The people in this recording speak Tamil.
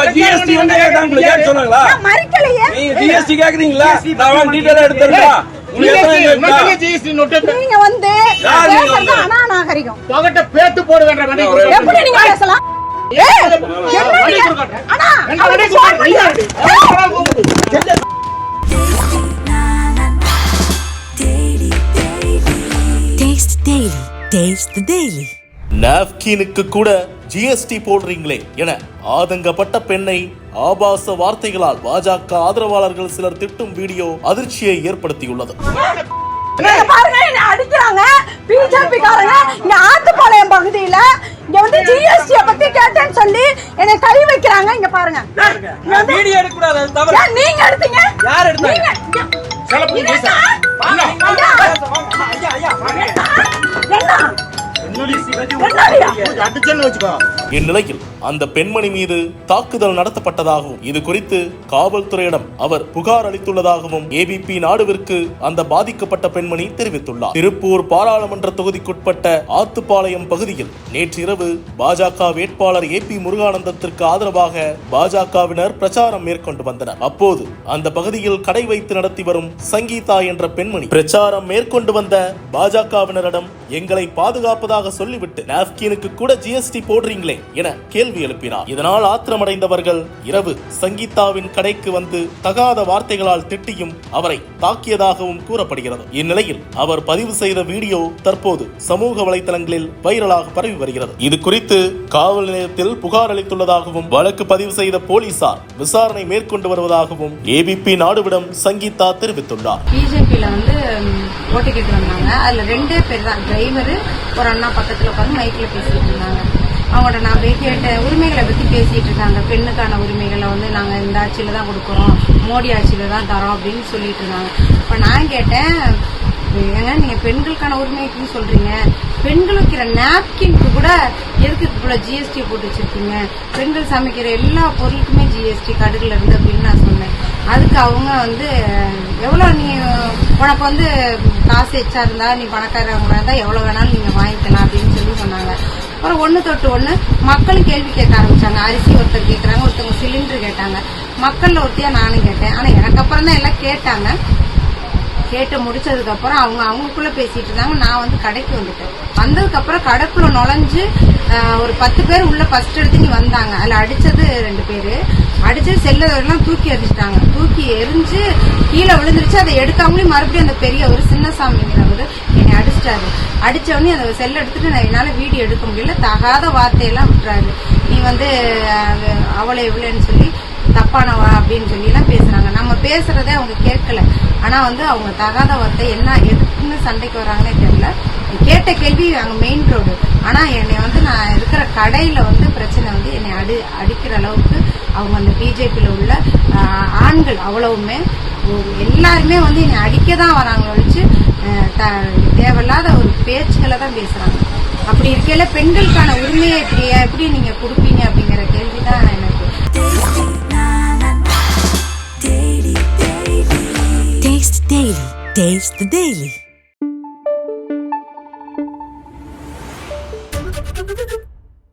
சொன்னாங்களா ஜிஎஸ்டி வந்து கேட்டாங்களா கேட்க சொன்னாங்களா? நான் மறுக்கலையே. நீங்க ஜிஎஸ்டி கேக்குறீங்களா? நான் டீடைல் எடுத்துறேன்? ஜிஎஸ்டி நோட்டு நீங்க வந்து? அநாகரிகம். தொகட்ட பேத்து எப்படி நீங்க பேசலாம்? அண்ணா, the Daily. Taste the Daily. நாப்கினுக்கு கூட ஜிஎஸ்டி போடுறீங்களே என ஆதங்கப்பட்ட பெண்ணை ஆபாச வார்த்தைகளால் பாஜக ஆதரவாளர்கள் சிலர் திட்டும் வீடியோ அதிர்ச்சியை ஏற்படுத்தியுள்ளது. இங்க பாருங்க என்ன அடிக்கிறாங்க. பிஜேபி காரங்க இங்க ஆத்துப்பாளையம் பகுதியில இங்க வந்து ஜிஎஸ்டி பத்தி கேட்டேன்னு சொல்லி என்னை கை வைக்கிறாங்க. இங்க பாருங்க. நீங்க எடுத்தீங்க? யார் எடுத்தாங்க? இந்நிலையில் அந்த பெண்மணி மீது தாக்குதல் நடத்தப்பட்டதாகவும் இது குறித்து காவல்துறையிடம் அவர் புகார் அளித்துள்ளதாகவும் ஏபிபி நாடுவிற்கு அந்த பாதிக்கப்பட்ட பெண்மணி தெரிவித்துள்ளார். திருப்பூர் பாராளுமன்ற தொகுதிக்குட்பட்ட ஆத்துப்பாளையம் பகுதியில் நேற்றிரவு பாஜக வேட்பாளர் ஏ பி முருகானந்தத்திற்கு ஆதரவாக பாஜகவினர் பிரச்சாரம் மேற்கொண்டு வந்தனர். அப்போது அந்த பகுதியில் கடை வைத்து நடத்தி வரும் சங்கீதா என்ற பெண்மணி பிரச்சாரம் மேற்கொண்டு வந்த பாஜகவினரிடம் எங்களை பாதுகாப்பதாக சொல்லிவிட்டு நாப்கினுக்கு கூட ஜிஎஸ்டி போடுறீங்களே என கேள்வி கேள்வி எழுப்பினார். இதனால் ஆத்திரமடைந்தவர்கள் இரவு சங்கீதாவின் கடைக்கு வந்து தகாத வார்த்தைகளால் திட்டியும் அவரை தாக்கியதாகவும் கூறப்படுகிறது. இந்நிலையில் அவர் பதிவு செய்த வீடியோ தற்போது சமூக வலைதளங்களில் வைரலாக பரவி வருகிறது. இது குறித்து காவல் நிலையத்தில் புகார் அளித்துள்ளதாகவும் வழக்கு பதிவு செய்த போலீசார் விசாரணை மேற்கொண்டு வருவதாகவும் ஏபிபி நாடுவிடம் சங்கீதா தெரிவித்துள்ளார். பிஜேபியில வந்து ஓட்டு கேட்டு வந்தாங்க. அதுல ரெண்டே பேர் தான். டிரைவரு ஒரு அண்ணா பக்கத்துல உட்காந்து மைக்ல பேசிட்டு இருந்தாங்க. அவங்களோட நான் போய் கேட்ட உரிமைகளை பற்றி பேசிட்டு இருக்காங்க பெண்ணுக்கான உரிமைகளை வந்து நாங்கள் இந்த ஆட்சியில் தான் கொடுக்குறோம். மோடி ஆட்சியில் தான் தரோம் அப்படின்னு சொல்லிட்டு இருந்தாங்க. இப்போ நான் கேட்டேன் ஏங்க நீங்க பெண்களுக்கான உரிமைக்குன்னு சொல்றீங்க. பெண்கள் வைக்கிற நாப்கின்க்கு கூட எதுக்கு இவ்வளோ ஜிஎஸ்டி போட்டு வச்சிருக்கீங்க? பெண்கள் சமைக்கிற எல்லா பொருளுக்குமே ஜிஎஸ்டி கடுகுல இருந்து அப்படின்னு நான் சொன்னேன். அதுக்கு அவங்க வந்து எவ்வளோ நீங்கள் உனக்கு வந்து காசு எச்சா இருந்தா நீ பணக்காரவங்களா இருந்தா எவ்வளோ வேணாலும் நீங்க வாங்கிக்கலாம் அப்படின்னு சொல்லி சொன்னாங்க. அப்புறம் ஒன்று தொட்டு ஒன்று மக்களும் கேள்வி கேட்க ஆரம்பிச்சாங்க. அரிசி ஒருத்தர் கேட்குறாங்க ஒருத்தவங்க சிலிண்டர் கேட்டாங்க. மக்கள்ல ஒருத்தியா நானும் கேட்டேன். ஆனால் எனக்கு அப்புறம் தான் எல்லாம் கேட்டாங்க. கேட்டு முடிச்சதுக்கு அப்புறம் அவங்க அவங்களுக்குள்ள பேசிட்டு இருந்தாங்க. நான் வந்து கடைக்கு வந்துட்டேன். வந்ததுக்கு அப்புறம் கடைக்குள்ள நுழைஞ்சு ஒரு பத்து பேர் உள்ள ஃபர்ஸ்ட் எடுத்து நீ வந்தாங்க. அதுல அடிச்சது ரெண்டு பேரு. அடிச்சு செல்லதெல்லாம் தூக்கி எரிஞ்சிட்டாங்க தூக்கி எரிஞ்சு கீழே விழுந்துருச்சு. அதை எடுக்காமலே மறுபடியும் அந்த பெரிய ஒரு சின்னசாமிங்கிறவர் என்னை அடிச்சிட்டாரு. அடிச்ச உடனே அந்த செல்ல எடுத்துட்டு நான் என்னால வீடியோ எடுக்க முடியல. தகாத வார்த்தையெல்லாம் விட்டுறாரு. நீ வந்து அவளை இவ்வளோன்னு சொல்லி தப்பானவா அப்படின்னு சொல்லி எல்லாம் பேசுறாங்க. பேசுறதே அவங்க கேட்கல. ஆனா வந்து அவங்க தகாத வார்த்தை என்ன எதுக்குன்னு சண்டைக்கு வராங்கன்னே தெரியல. கேட்ட கேள்வி அங்க மெயின் ரோடு ஆனா என்னை வந்து நான் இருக்கிற கடையில வந்து பிரச்சனை வந்து என்னை அடி அடிக்கிற அளவுக்கு அவங்க அந்த பிஜேபியில உள்ள ஆண்கள் அவ்வளவுமே எல்லாருமே வந்து என்னை அடிக்க தான் வராங்க ஒழிச்சு த- தேவையில்லாத ஒரு பேச்சுக்களை தான் பேசுறாங்க. அப்படி இருக்கையில பெண்களுக்கான உரிமையை இப்படி எப்படி நீங்க கொடுப்பீங்க அப்படிங்கிற கேள்வி Taste the Daily.